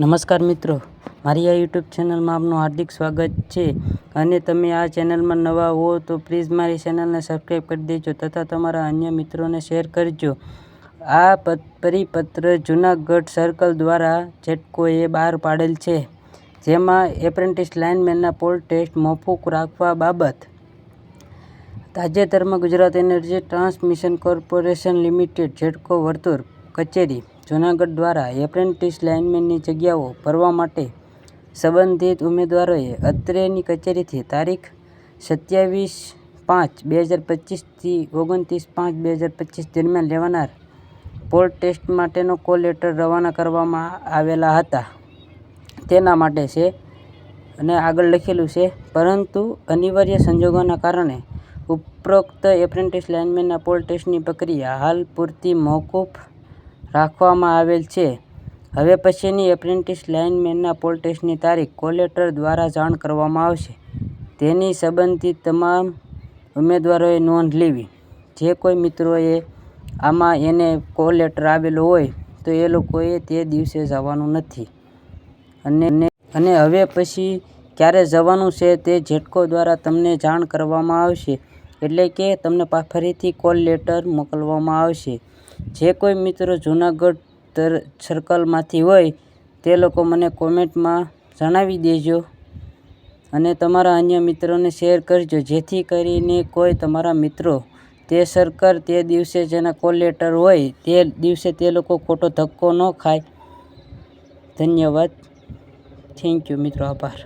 નમસ્કાર મિત્રો. મારી આ યુટ્યુબ ચેનલમાં આપનું હાર્દિક સ્વાગત છે. અને તમે આ ચેનલમાં નવા હો તો પ્લીઝ મારી ચેનલને સબસ્ક્રાઈબ કરી દેજો તથા તમારા અન્ય મિત્રોને શેર કરજો. આ પરિપત્ર જૂનાગઢ સર્કલ દ્વારા જેટકોએ બહાર પાડેલ છે. જેમાં એપ્રેન્ટિસ લાઇનમેનના પોલ ટેસ્ટ મોફૂક રાખવા બાબત. તાજેતરમાં Gujarat energy transmission corporation limited GETCO વર્તુળ કચેરી. જૂનાગઢ દ્વારા એપ્રેન્ટિસ લાઇનમેનની જગ્યાઓ ભરવા માટે સંબંધિત ઉમેદવારોએ અત્રેની કચેરીથી તારીખ સત્યાવીસ પાંચ બે હજાર પચીસથી ઓગણત્રીસ પાંચ બે હજાર પચીસ દરમિયાન લેવાનાર પોલ ટેસ્ટ માટેનો કોલ લેટર રવાના કરવામાં આવેલા હતા. તેના માટે છે અને આગળ લખેલું છે, પરંતુ અનિવાર્ય સંજોગોના કારણે ઉપરોક્ત એપ્રેન્ટિસ લાઇનમેનના પોલ ટેસ્ટની પ્રક્રિયા હાલ પૂરતી મોકૂફ રાખવામાં આવેલ છે. હવે પછીની એપ્રેન્ટિસ લાઇનમેનના પોલ ટેસ્ટની તારીખ કોલેટર દ્વારા જાણ કરવામાં આવશે. તેની સંબંધિત તમામ ઉમેદવારોએ નોંધ લેવી. જે કોઈ મિત્રોએ આમાં એને કોલેટર આવેલો હોય તો એ લોકોએ તે દિવસે જવાનું નથી. અને અને હવે પછી ક્યારે જવાનું છે તે જેટકો દ્વારા તમને જાણ કરવામાં આવશે. એટલે કે તમને ફરીથી કોલ લેટર મોકલવામાં આવશે. જે કોઈ મિત્રો જૂનાગઢ સર્કલમાંથી હોય, તે લોકો મને કોમેન્ટમાં જણાવી દેજો અને તમારા અન્ય મિત્રોને શેર કરજો. જેથી કરીને કોઈ તમારા મિત્રો તે સર્કલ તે દિવસે જેના કોલ લેટર હોય, તે દિવસે તે લોકો ખોટો ધક્કો ન ખાય. ધન્યવાદ. થેન્ક યુ મિત્રો. આભાર.